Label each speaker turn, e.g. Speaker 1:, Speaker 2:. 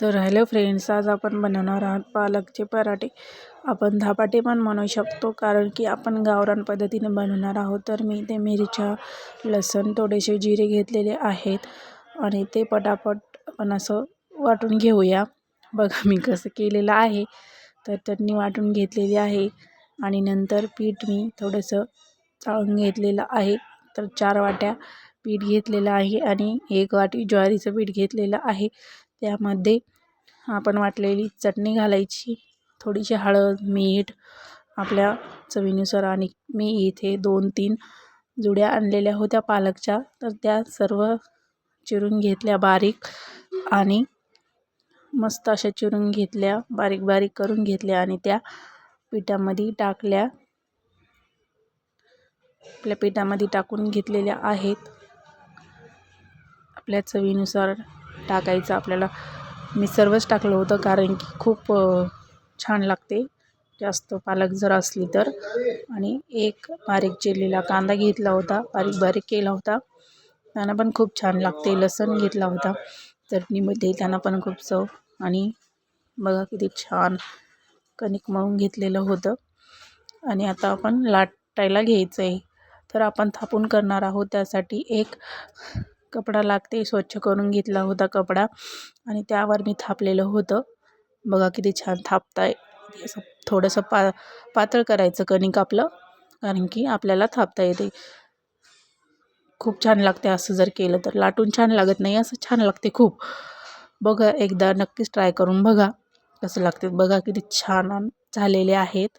Speaker 1: तर hello friends आज आपण बनवणार आहोत पालकचे पराठे. आपण धापाटे पण म्हणू शकतो कारण की आपण गावरान पद्धतीने बनवणार आहोत. तर मी ते मिरच्या लसण थोडेसे जिरे घेतलेले आहेत आणि ते पटापट आपण असं वाटून घेऊया. बघा मी कसं केलेलं आहे. तर चटणी वाटून घेतलेली आहे आणि नंतर पीठ मी थोडंसं चाळून घेतलेलं आहे. तर चार वाट्या पीठ घेतलेलं आहे आणि एक वाटी ज्वारीचं पीठ घेतलेलं आहे. त्यामध्ये आपण वाटलेली चटणी घालायची थोडीशी हळद मीठ आपल्या चवीनुसार आणि मी इथे दोन तीन जुड्या आणलेल्या होत्या पालकच्या. तर त्या सर्व चिरून घेतल्या बारीक आणि मस्त अशा चिरून घेतल्या बारीक बारीक करून घेतल्या आणि त्या पिठामध्ये टाकल्या. आपल्या पिठामध्ये टाकून घेतलेल्या आहेत. आपल्या चवीनुसार टाकायचं आपल्याला. मी सर्वच टाकलं होतं कारण की खूप छान लागते. जास्त पालक जर असली तर. आणि एक बारीक चिरलेला कांदा घेतला होता बारीक बारीक केला होता. त्यांना पण खूप छान लागते लसण घेतला होता. चटणीमध्ये त्यांना पण खूप चव आणि बघा किती छान कणिक मळून घेतलेलं होतं. आणि आता आपण लाटायला घ्यायचं आहे तर आपण थापून करणार आहोत त्यासाठी एक कपडा लागते स्वच्छ करून घेतला होता कपडा आणि त्यावर मी थापलेलं होतं. बघा किती छान थापताय. असं थोडंसं पा पातळ करायचं कणिक आपलं कारण की आपल्याला थापता येते. खूप छान लागते असं जर केलं तर. लाटून छान लागत नाही असं छान लागते खूप. बघा एकदा नक्कीच ट्राय करून बघा कसं लागते. बघा किती छान झालेले आहेत.